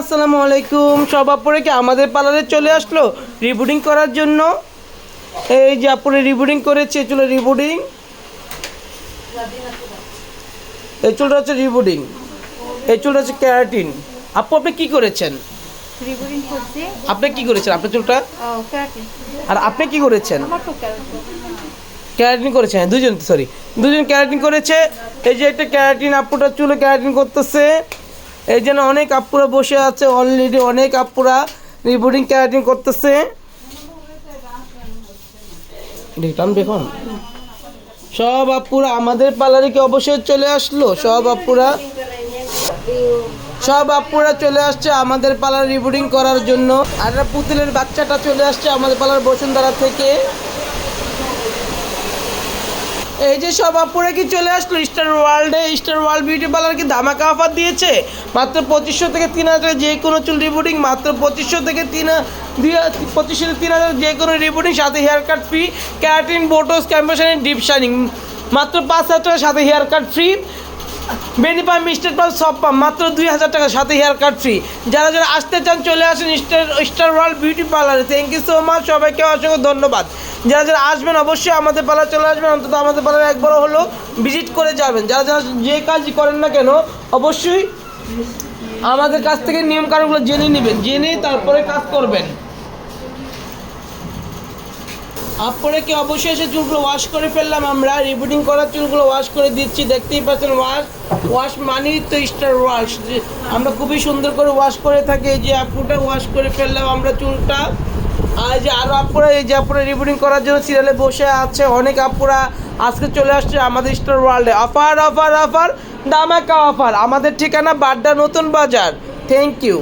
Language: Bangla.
আসসালামু আলাইকুম। সব আপুরে কি আমাদের পার্লারে চলে আসলো রিবুটিং করার জন্য? এই যে আপুরে রিবুটিং করেছে চুলে রিবুটিং এই চুলটা হচ্ছে রিবুটিং এই চুলটা হচ্ছে ক্যারাটিন। আপু আপনি কি করেছেন? আপনি কি করেছেন আপনার চুলটা? আর আপনি কি করেছেন? আমার তো ক্যারাটিন। ক্যারাটিন করেছে হ্যাঁ দুজন সরি দুজন ক্যারাটিন করেছে। এই যে একটা ক্যারাটিন আপুটা চুলে ক্যারাটিন করতেছে। এই জন্য অনেক আপুরা বসে আছে অলরেডি অনেক আপুরা রিবোর্ডিং ক্যারাটিং করতেছে। দেখুন সব আপুরা আমাদের পার্লারে কি অবশ্যই চলে আসলো? সব আপুরা। সব আপুরা চলে আসছে আমাদের পার্লার রিবোর্ডিং করার জন্য। আর পুতুলের বাচ্চাটা চলে আসছে আমাদের পার্লার বসুন্ধরা থেকে। এই যে সব আপুরা কি চলে আসলো? স্টার ওয়ার্ল্ডে স্টার ওয়ার্ল্ড বিউটি পার্লার কি ধামাকা অফার দিয়েছে? মাত্র পঁচিশশো থেকে তিন হাজার যে কোনো চুল রিপোর্টিং মাত্র পঁচিশশো থেকে তিন পঁচিশশো থেকে তিন হাজার যে কোনো রিপোর্টিং সাথে hair cut free keratin botox ক্যাম্পাসানিং deep shining মাত্র পাঁচ হাজার টাকার সাথে হেয়ার কাট ফ্রি বেনি পাম মিস্টার পাম সব পাম, মাত্র দুই হাজার টাকার সাথে হেয়ার কাট ফ্রি যারা যারা আসতে চান, চলে আসেন স্টার স্টার ওয়ার্ল্ড বিউটি পার্লারে থ্যাংক ইউ সো মাচ সবাইকে অসংখ্য ধন্যবাদ। যারা যারা আসবেন, অবশ্যই আমাদের পার্লার চলে আসবেন। অন্তত আমাদের পার্লারে একবারও হলো ভিজিট করে যাবেন। যারা যারা যে কাজই করেন না কেন, অবশ্যই আমাদের কাছ থেকে নিয়ম কানুনগুলো জেনে নেবেন। জেনে তারপরে কাজ করবেন। আপনারা কি এসে চুলগুলো ওয়াশ করে ফেললাম আমরা? রিবুটিং করার চুলগুলো ওয়াশ করে দিচ্ছি। দেখতেই পাচ্ছেন ওয়াশ ওয়াশ মানেই তো স্টার ওয়াশ আমরা খুবই সুন্দর করে ওয়াশ করে থাকি। এই যে আপুটা ওয়াশ করে ফেললাম আমরা চুলটা। আর যে আরও আপুরা এই যে আপুরা রিবুটিং করার জন্য সিরিয়ালে বসে আছে অনেক আপুরা আজকে চলে আসছে আমাদের স্টার ওয়ার্ল্ডে অফার অফার অফার দামাকা অফার। আমাদের ঠিকানা বাড্ডা নতুন বাজার। Thank you